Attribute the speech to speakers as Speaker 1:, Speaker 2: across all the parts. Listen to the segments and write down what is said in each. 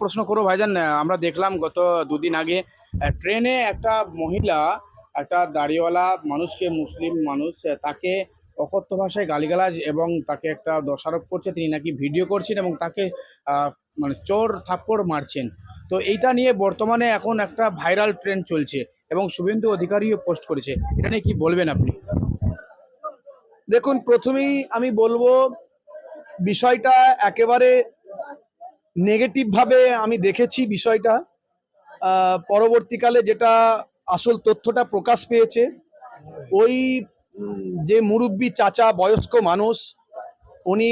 Speaker 1: প্রশ্ন করো ভাইজান আমরা দেখলাম গত দুদিন আগে ট্রেনে একটা মহিলা, একটা দাড়িওয়ালা মানুষকে, মুসলিম মানুষ তাকে অকথ্য ভাষায় গালিগালাজ এবং তাকে একটা দোষারোপ করছে, তিনি নাকি ভিডিও করছেন এবং তাকে মানে চোর থাপ্পড় মারছেন। তো এইটা নিয়ে বর্তমানে এখন একটা ভাইরাল ট্রেন্ড চলছে এবং শুভেন্দু অধিকারীও পোস্ট করেছে। এটা নিয়ে কি বলবেন আপনি?
Speaker 2: দেখুন, প্রথমেই আমি বলব, বিষয়টা একেবারে নেগেটিভ ভাবে আমি দেখেছি বিষয়টা। পরবর্তীকালে যেটা আসল তথ্যটা প্রকাশ পেয়েছে, ওই যে মুরব্বী চাচা, বয়স্ক মানুষ, উনি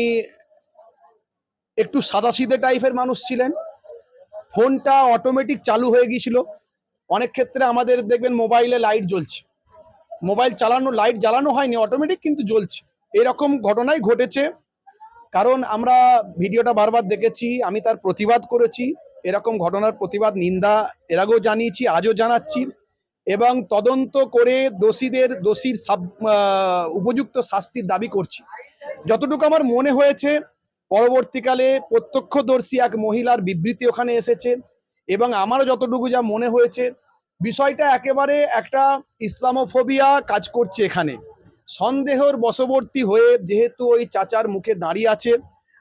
Speaker 2: একটু সাদাসিধে টাইপের মানুষ ছিলেন। ফোনটা অটোমেটিক চালু হয়ে গিয়েছিল। অনেক ক্ষেত্রে আমাদের দেখবেন মোবাইলে লাইট জ্বলছে। মোবাইল চালানো লাইট জ্বালানো হয়নি অটোমেটিক কিন্তু জ্বলছে। এরকম ঘটনাই ঘটেছে। কারণ আমরা ভিডিওটা বারবার দেখেছি, আমি তার প্রতিবাদ করেছি, এরকম ঘটনার প্রতিবাদ, নিন্দা এর আগেও জানিয়েছি, আজও জানাচ্ছি এবং তদন্ত করে দোষীদের, দোষীর সাব- উপযুক্ত শাস্তির দাবি করছি। যতটুকু আমার মনে হয়েছে, পরবর্তীকালে প্রত্যক্ষদর্শী এক মহিলার বিবৃতি ওখানে এসেছে এবং আমারও যতটুকু যা মনে হয়েছে, বিষয়টা একেবারে একটা ইসলামোফোবিয়া কাজ করছে এখানে। সন্দেহর বশবর্তী হয়ে যেহেতু ওই চাচার মুখে দাঁড়িয়ে আছে,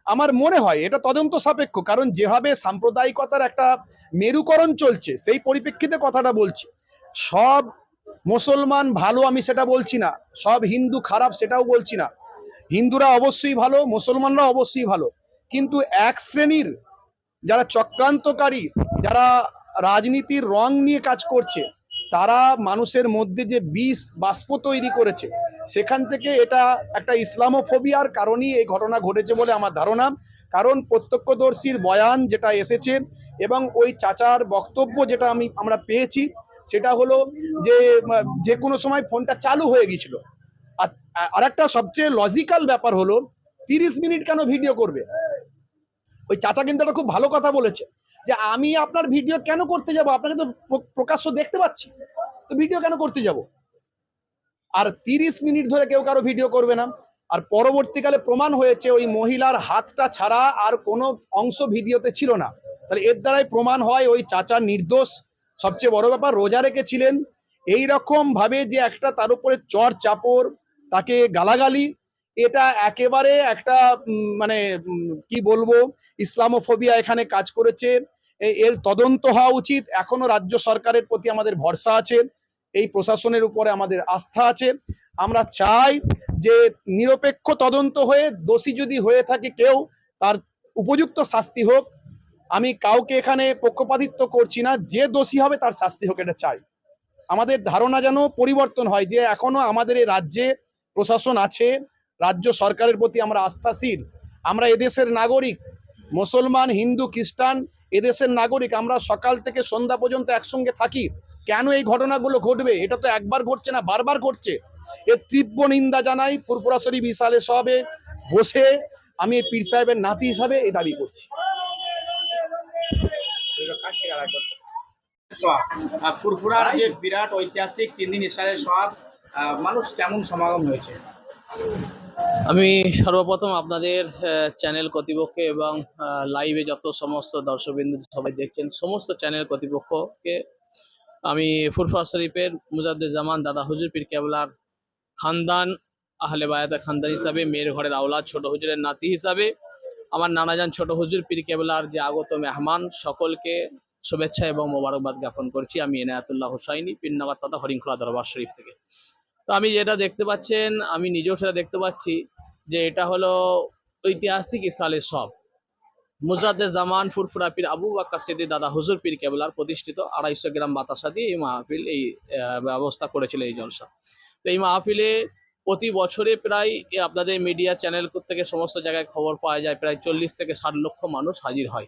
Speaker 2: আমার মনে হয় এটা তদন্ত সাপেক্ষ, কারণ যেভাবে সাম্প্রদায়িকতার একটা মেরুকরণ চলছে, সেই পরিপ্রেক্ষিতে কথাটা বলছি। সব মুসলমান ভালো আমি সেটা বলছি না, সব হিন্দু খারাপ সেটাও বলছি না। হিন্দুরা অবশ্যই ভালো, মুসলমানরা অবশ্যই ভালো, কিন্তু এক শ্রেণির যারা চক্রান্তকারী, যারা রাজনীতির রং নিয়ে কাজ করছে, তারা মানুষের মধ্যে যে বিষ বাষ্প তৈরি করেছে সেখান থেকে এটা একটা ইসলামোফোবিয়ার কারণেই এই ঘটনা ঘটেছে বলে আমার ধারণা। কারণ প্রত্যক্ষদর্শীর বয়ান যেটা এসেছে এবং ওই চাচার বক্তব্য যেটা আমি, আমরা পেয়েছি, সেটা হলো যে যে কোনো সময় ফোনটা চালু হয়ে গিয়েছিল। আর আরেকটা সবচেয়ে লজিক্যাল ব্যাপার হলো, তিরিশ মিনিট কেন ভিডিও করবে? ওই চাচা কিন্তু একটা খুব ভালো কথা বলেছে যে, আমি আপনার ভিডিও কেন করতে যাব? আপনাকে তো প্রকাশ্য দেখতে পাচ্ছি। তো ভিডিও কেন করতে যাব? আর তিরিশ মিনিট ধরে কেউ কারও ভিডিও করবে না। আর পরবর্তীকালে প্রমাণ হয়েছে, ওই মহিলার হাতটা ছাড়া আর কোনো অংশ ভিডিওতে ছিল না। তাহলে এর দ্বারাই প্রমাণ হয়, ওই চাচা নির্দোষ। সবচেয়ে বড় ব্যাপার, রোজা রেখেছিলেন। এই রকম ভাবে যে একটা তার উপরে চর চাপড়, তাকে গালাগালি, এটা একেবারে একটা মানে কি বলব, ইসলামোফোবিয়া এখানে কাজ করেছে। এর তদন্ত হওয়া উচিত। এখনও রাজ্য সরকারের প্রতি আমাদের ভরসা আছে। এই প্রশাসনের উপরে আমাদের আস্থা আছে। আমরা চাই যে নিরপেক্ষ তদন্ত হয়ে, দোষী যদি হয়ে থাকে কেউ, তার উপযুক্ত শাস্তি হোক। আমি কাউকে এখানে পক্ষপাতিত্ব করছি না, যে দোষী হবে তার শাস্তি হোক এটা চাই। আমাদের ধারণা যেন পরিবর্তন হয়, যে এখনও আমাদের এই রাজ্যে প্রশাসন আছে, রাজ্য সরকারের প্রতি আমরা আস্থাশীল। আমরা এদেশের নাগরিক, মুসলমান, হিন্দু, খ্রিস্টান, এদেশের নাগরিক, আমরা সকাল থেকে সন্ধ্যা পর্যন্ত একসঙ্গে থাকি। কেন এই ঘটনাগুলো ঘটবে? এটা তো একবার ঘটছে না বারবার ঘটছে। এর তীব্র নিন্দা জানাই ফুরফুরা শরীফ ইসালে সবে বসে আমি এই পীর সাহেবের নাতি হিসাবে এই দাবি করছি।
Speaker 1: আহ, ফুরফুরার যে বিরাট ঐতিহাসিক তিন দিন ইসরায়েলের সব মানুষ কেমন সমাগম হয়েছে?
Speaker 3: আমি সর্বপ্রথম আপনাদের চ্যানেল কর্তৃপক্ষ এবং লাইভে যত সমস্ত দর্শকবিন্দু সবাই দেখছেন সমস্ত চ্যানেল কর্তৃপক্ষকে আমি ফুরফা শরীফের মুজাদ্দে জামান দাদা হুজুর পীর কেবলার খানদান, আহলে বায়াতা খানদান হিসাবে, মেয়ের ঘরের আওলাদ, ছোট হুজুরের নাতি হিসাবে, আমার নানাজান ছোট হুজুর পীর কেবলার যে আগত মেহমান, সকলকে শুভেচ্ছা এবং মোবারকবাদ জ্ঞাপন করছি। আমি এনায়াতুল্লাহ হুসাইনি পিন্নাবাদ তথা হরিংখোলা দরবার শরীফ থেকে। তো আমি যেটা দেখতে পাচ্ছেন, আমি নিজেও সেটা দেখতে পাচ্ছি যে এটা হলো ঐতিহাসিক ইসালে সব। মুজাদ্দে জামান ফুরফুরা পীর আবু বাক্কা সিদ্দি দাদা হুজুর পীর কেবলার প্রতিষ্ঠিত আড়াইশো গ্রাম বাতাসা দিয়ে এই মাহফিল, এই ব্যবস্থা করেছিল এই জলসা। তো এই মাহফিলে প্রতি বছরে প্রায় আপনাদের মিডিয়া চ্যানেল থেকে সমস্ত জায়গায় খবর পাওয়া যায়, প্রায় চল্লিশ থেকে ষাট লক্ষ মানুষ হাজির হয়।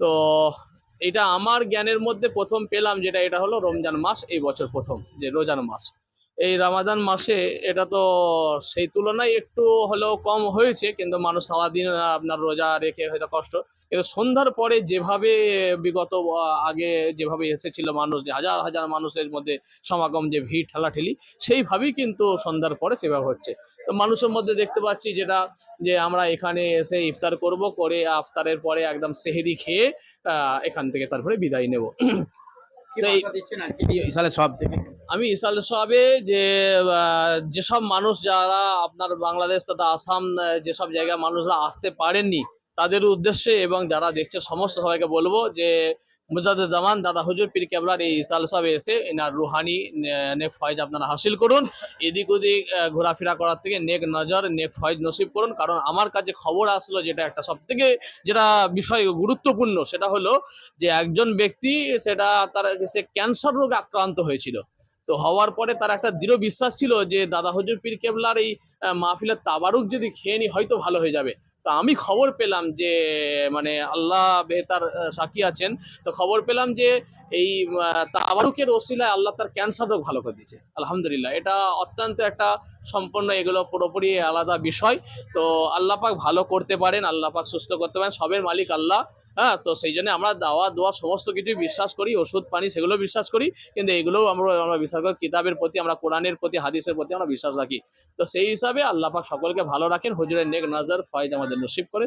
Speaker 3: তো এটা আমার জ্ঞানের মধ্যে প্রথম পেলাম যেটা, এটা হলো রমজান মাস, এই বছর প্রথম, যে রোজান মাস। এই রামাদান মাসে এটা তো সেই তুলনায় একটু হলেও কম হয়েছে, কিন্তু মানুষ সারাদিন আপনার রোজা রেখে হয়তো কষ্ট। কিন্তু সন্ধ্যার পরে যেভাবে বিগত আগে যেভাবে এসেছিল মানুষ, যে হাজার হাজার মানুষের মধ্যে সমাগম, যে ভিড়, ঠেলাঠেলি, সেইভাবেই কিন্তু সন্ধ্যার পরে সেভাবে হচ্ছে। তো মানুষের মধ্যে দেখতে পাচ্ছি যেটা, যে আমরা এখানে এসে ইফতার করব, করে আফতারের পরে একদম সেহেরি খেয়ে এখান থেকে তারপরে বিদায় নেব।
Speaker 1: ইসালে সব থেকে।
Speaker 3: আমি ইসাল সবে যে আহ, যেসব মানুষ যারা আপনার বাংলাদেশ তথা আসাম যেসব জায়গায় মানুষরা আসতে পারেননি তাদের উদ্দেশ্যে এবং যারা দেখছে সমস্ত সবাইকে বলব যে মুজাদুর জামান, দাদা হুজুর, পীর কেবলার এই ইসাল সবে এসে এনার রুহানি নেক ফয়েজ আপনারা হাসিল করুন। এদিক ওদিক ঘোরাফেরা করার থেকে নেক নজর, নেক ফয়েজ নসিব করুন। কারণ আমার কাছে খবর আসলো যেটা একটা সব থেকে যেটা বিষয় গুরুত্বপূর্ণ, সেটা হলো যে একজন ব্যক্তি সেটা তার, সে ক্যান্সার রোগে আক্রান্ত হয়েছিল। তো হওয়ার পরে তার একটা দৃঢ় বিশ্বাস ছিল যে দাদা হজুর, পীর কেবলার এই মাহফিলের তাবারুক যদি খেয়ে নি হয়তো ভালো হয়ে যাবে। তো আমি খবর পেলাম যে মানে আল্লাহ বেহতার সাকি আছেন। তো খবর পেলাম যে এই তাবারুকের ওসিলায় আল্লাহ তার ক্যান্সার রোগ ভালো করে দিয়েছে। আলহামদুলিল্লাহ, এটা অত্যন্ত একটা সম্পূর্ণ এগুলো পুরোপুরি আলাদা বিষয়। তো আল্লাহ পাক ভালো করতে পারেন, আল্লাহ পাক সুস্থ করতে পারেন, সবের মালিক আল্লাহ। হ্যাঁ তো সেই জন্য আমরা দাওয়া, দোয়া সমস্ত কিছুই বিশ্বাস করি, ওষুধ, পানি সেগুলো বিশ্বাস করি। কিন্তু এগুলোও আমরা আমরা বিশ্বাস করি, কিতাবের প্রতি, আমরা কোরআনের প্রতি, হাদিসের প্রতি আমরা বিশ্বাস রাখি। তো সেই হিসাবে আল্লাহ পাক সকলকে ভালো রাখেন, হুজুরের নেক নজর, ফয়েজ আমাদের নসিব করে।